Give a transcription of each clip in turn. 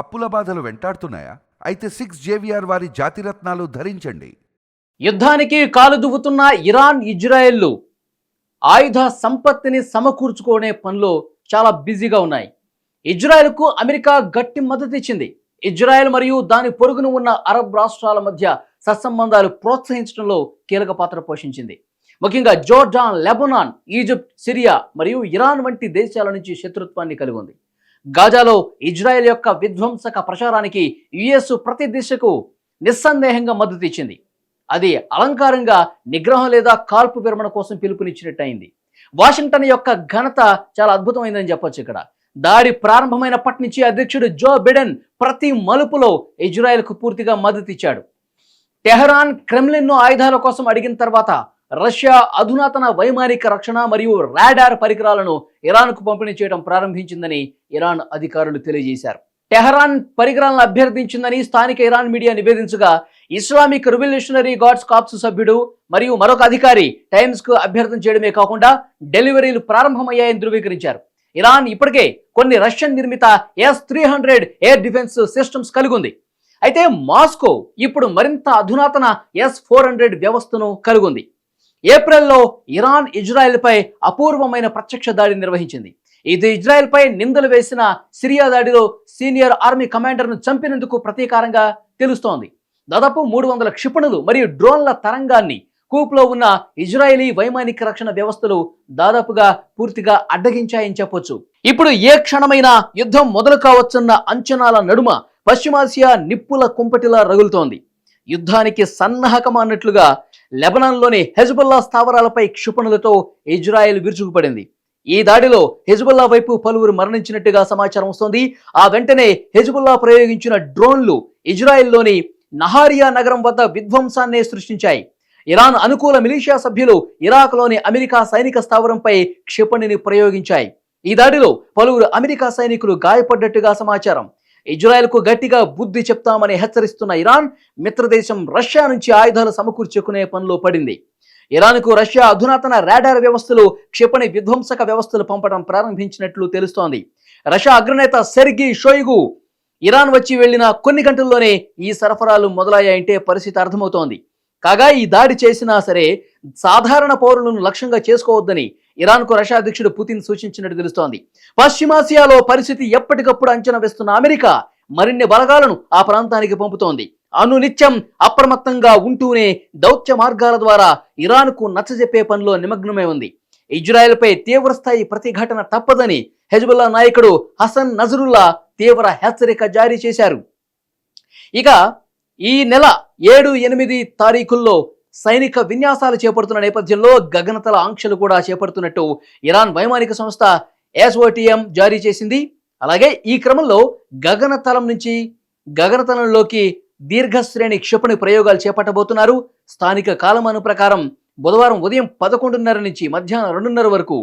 అప్పుల బాధలు వెంటాడుతున్నాయా? అయితే సిక్స్ జేవిఆర్ వారి జాతిరత్నాలు ధరించండి. యుద్ధానికి కాలు దువ్వుతున్న ఇరాన్ ఇజ్రాయెల్లు ఆయుధ సంపత్తిని సమకూర్చుకునే పనిలో చాలా బిజీగా ఉన్నాయి. ఇజ్రాయెల్కు అమెరికా గట్టి మద్దతు ఇచ్చింది. ఇజ్రాయెల్ మరియు దాని పొరుగున ఉన్న అరబ్ రాష్ట్రాల మధ్య సత్సంబంధాలు ప్రోత్సహించడంలో కీలక పాత్ర పోషించింది. ముఖ్యంగా జోర్డాన్ లెబనాన్ ఈజిప్ట్ సిరియా మరియు ఇరాన్ వంటి దేశాల నుంచి శత్రుత్వాన్ని కలిగి ఉంది. గాజాలో ఇజ్రాయెల్ యొక్క విధ్వంసక ప్రచారానికి యుఎస్ ప్రతి దిశకు నిస్సందేహంగా మద్దతు ఇచ్చింది. అది అలంకారంగా నిగ్రహం లేదా కాల్పు విరమణ కోసం పిలుపునిచ్చినట్టు అయింది వాషింగ్టన్ యొక్క ఘనత చాలా అద్భుతమైందని చెప్పొచ్చు ఇక్కడ. దాడి ప్రారంభమైనప్పటి నుంచి అధ్యక్షుడు జో బిడెన్ ప్రతి మలుపులో ఇజ్రాయెల్కు పూర్తిగా మద్దతు ఇచ్చాడు. టెహరాన్ క్రెమ్లిన్ను ఆయుధాల కోసం అడిగిన తర్వాత రష్యా అధునాతన వైమానిక రక్షణ మరియు రాడార్ పరికరాలను ఇరాన్కు పంపిణీ చేయడం ప్రారంభించిందని ఇరాన్ అధికారులు తెలియజేశారు. టెహరాన్ పరికరాలను అభ్యర్థించిందని స్థానిక ఇరాన్ మీడియా నివేదించగా ఇస్లామిక్ రివల్యూషనరీ గాడ్స్ కాప్స్ సభ్యుడు మరియు మరొక అధికారి టైమ్స్కు అభ్యర్థన చేయడమే కాకుండా డెలివరీలు ప్రారంభమయ్యాయని ధృవీకరించారు. ఇరాన్ ఇప్పటికే కొన్ని రష్యన్ నిర్మిత S three hundred air defence systems కలిగి ఉంది అయితే మాస్కో ఇప్పుడు మరింత అధునాతన ఎస్ ఫోర్ హండ్రెడ్ వ్యవస్థను కలిగి ఉంది ఏప్రిల్లో ఇరాన్ ఇజ్రాయెల్పై అపూర్వమైన ప్రత్యక్ష దాడి నిర్వహించింది. ఇది ఇజ్రాయెల్పై నిందలు వేసిన సిరియా దాడిలో సీనియర్ ఆర్మీ కమాండర్ను చంపినందుకు ప్రతీకారంగా తెలుస్తోంది. దాదాపు మూడు వందల క్షిపణులు మరియు డ్రోన్ల తరంగాన్ని కూప్లో ఉన్న ఇజ్రాయేలీ వైమానిక రక్షణ వ్యవస్థలు దాదాపుగా పూర్తిగా అడ్డగించాయని చెప్పొచ్చు. ఇప్పుడు ఏ క్షణమైన యుద్ధం మొదలు కావచ్చన్న అంచనాల నడుమ పశ్చిమాసియా నిప్పుల కుంపటిలా రగులుతోంది. యుద్ధానికి సన్నాహకం అన్నట్లుగా లెబనాన్లోని హెజ్బుల్లా స్థావరాలపై క్షిపణులతో ఇజ్రాయెల్ విరుచుకుపడింది. ఈ దాడిలో హెజ్బుల్లా వైపు పలువురు మరణించినట్టుగా సమాచారం వస్తోంది. ఆ వెంటనే హెజ్బుల్లా ప్రయోగించిన డ్రోన్లు ఇజ్రాయెల్లోని నహారియా నగరం వద్ద విధ్వంసాన్ని సృష్టించాయి. ఇరాన్ అనుకూల మిలీషియా సభ్యులు ఇరాక్లోని అమెరికా సైనిక స్థావరంపై క్షిపణిని ప్రయోగించాయి. ఈ దాడిలో పలువురు అమెరికా సైనికులు గాయపడ్డట్టుగా సమాచారం. ఇజ్రాయెల్కు గట్టిగా బుద్ధి చెప్తామని హెచ్చరిస్తున్న ఇరాన్ మిత్రదేశం రష్యా నుంచి ఆయుధాలు సమకూర్చుకునే పనిలో పడింది. ఇరాన్కు రష్యా అధునాతన రాడార్ వ్యవస్థలు క్షిపణి విధ్వంసక వ్యవస్థలు పంపడం ప్రారంభించినట్లు తెలుస్తోంది. రష్యా అగ్రనేత సెర్గీ షోయిగు ఇరాన్ వచ్చి వెళ్ళిన కొన్ని గంటల్లోనే ఈ సరఫరాలు మొదలయ్యాయంటే పరిస్థితి అర్థమవుతోంది. కాగా ఈ దాడి చేసినా సరే సాధారణ పౌరులను లక్ష్యంగా చేసుకోవద్దని ఇరాన్కు రష్యా అధ్యక్షుడు పుతిన్ సూచించినట్టు తెలుస్తోంది. పశ్చిమాసియాలో పరిస్థితి ఎప్పటికప్పుడు అంచనా వేస్తున్న అమెరికా మరిన్ని బలగాలను ఆ ప్రాంతానికి పంపుతోంది. అనునిత్యం అప్రమత్తంగా ఉంటూనే దౌత్య మార్గాల ద్వారా ఇరాన్కు నచ్చజెప్పే పనిలో నిమగ్నమై ఉంది. ఇజ్రాయెల్పై తీవ్రస్థాయి ప్రతిఘటన తప్పదని హెజ్బుల్లా నాయకుడు హసన్ నజరుల్లా తీవ్ర హెచ్చరిక జారీ చేశారు. ఇక ఈ నెల ఏడు ఎనిమిది తారీఖుల్లో సైనిక విన్యాసాలు చేపడుతున్న నేపథ్యంలో గగనతల ఆంక్షలు కూడా చేపడుతున్నట్టు ఇరాన్ వైమానిక సంస్థ ఎస్ఓటిఎం జారీ చేసింది. అలాగే ఈ క్రమంలో గగనతలం నుంచి గగనతలంలోకి దీర్ఘశ్రేణి క్షిపణి ప్రయోగాలు చేపట్టబోతున్నారు. స్థానిక కాలమాను ప్రకారం బుధవారం ఉదయం పదకొండున్నర నుంచి మధ్యాహ్నం రెండున్నర వరకు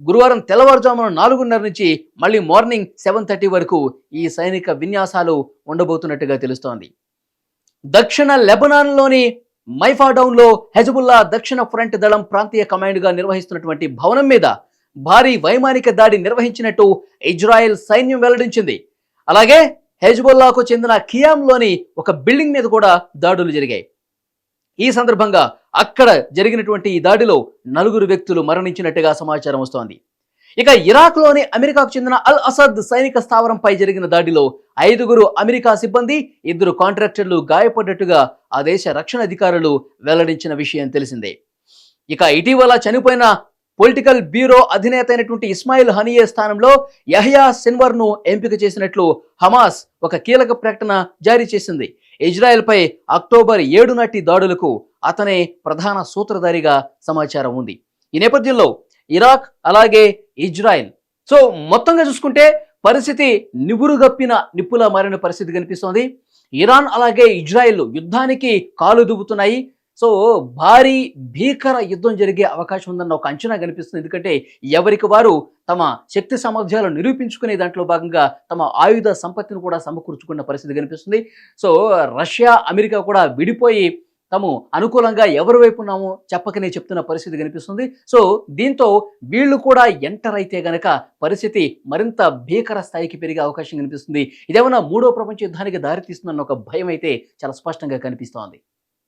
గురువారం తెల్లవారుజామున నాలుగున్నర నుంచి మళ్ళీ మార్నింగ్ సెవెన్ థర్టీ వరకు ఈ సైనిక విన్యాసాలు ఉండబోతున్నట్టుగా తెలుస్తోంది. దక్షిణ లెబనాన్లోని మైఫాడౌన్లో హెజబుల్లా దక్షిణ ఫ్రంట్ దళం ప్రాంతీయ కమాండ్గా నిర్వహిస్తున్నటువంటి భవనం మీద భారీ వైమానిక దాడి నిర్వహించినట్టు ఇజ్రాయెల్ సైన్యం వెల్లడించింది. అలాగే హెజ్బుల్లాకు చెందిన ఖియామ్లోని ఒక బిల్డింగ్ మీద కూడా దాడులు జరిగాయి. ఈ సందర్భంగా అక్కడ జరిగినటువంటి ఈ దాడిలో నలుగురు వ్యక్తులు మరణించినట్టుగా సమాచారం వస్తోంది. ఇక ఇరాక్లోని అమెరికాకు చెందిన అల్ అసద్ సైనిక స్థావరంపై జరిగిన దాడిలో ఐదుగురు అమెరికా సిబ్బంది ఇద్దరు కాంట్రాక్టర్లు గాయపడ్డట్టుగా ఆ దేశ రక్షణ అధికారులు వెల్లడించిన విషయం తెలిసిందే. ఇక ఇటీవల చనిపోయిన పొలిటికల్ బ్యూరో అధినేత అయినటువంటి ఇస్మాయిల్ హనియే స్థానంలో యహయా సిన్వర్ను ఎంపిక చేసినట్లు హమాస్ ఒక కీలక ప్రకటన జారీ చేసింది. ఇజ్రాయెల్పై అక్టోబర్ ఏడు నాటి దాడులకు అతనే ప్రధాన సూత్రధారిగా సమాచారం ఉంది. ఈ నేపథ్యంలో ఇరాక్ అలాగే ఇజ్రాయెల్. సో మొత్తంగా చూసుకుంటే పరిస్థితి నిబురుగప్పిన నిప్పులా మారిన పరిస్థితి కనిపిస్తోంది. ఇరాన్ అలాగే ఇజ్రాయెల్ యుద్ధానికి కాలు దువ్వుతున్నాయి. సో భారీ భీకర యుద్ధం జరిగే అవకాశం ఉందన్న ఒక అంచనా కనిపిస్తుంది. ఎందుకంటే ఎవరికి వారు తమ శక్తి సామర్థ్యాలు నిరూపించుకునే దాంట్లో భాగంగా తమ ఆయుధ సంపత్తిని కూడా సమకూర్చుకున్న పరిస్థితి కనిపిస్తుంది. సో రష్యా అమెరికా కూడా విడిపోయి తాము అనుకూలంగా ఎవరి వైపు ఉన్నామో చెప్పకనే చెప్తున్న పరిస్థితి కనిపిస్తుంది. సో దీంతో వీళ్ళు కూడా ఎంటర్ అయితే గనక పరిస్థితి మరింత భీకర స్థాయికి పెరిగే అవకాశం కనిపిస్తుంది. ఇదేమన్నా మూడో ప్రపంచ యుద్ధానికి దారితీస్తుందన్న ఒక భయం అయితే చాలా స్పష్టంగా కనిపిస్తోంది.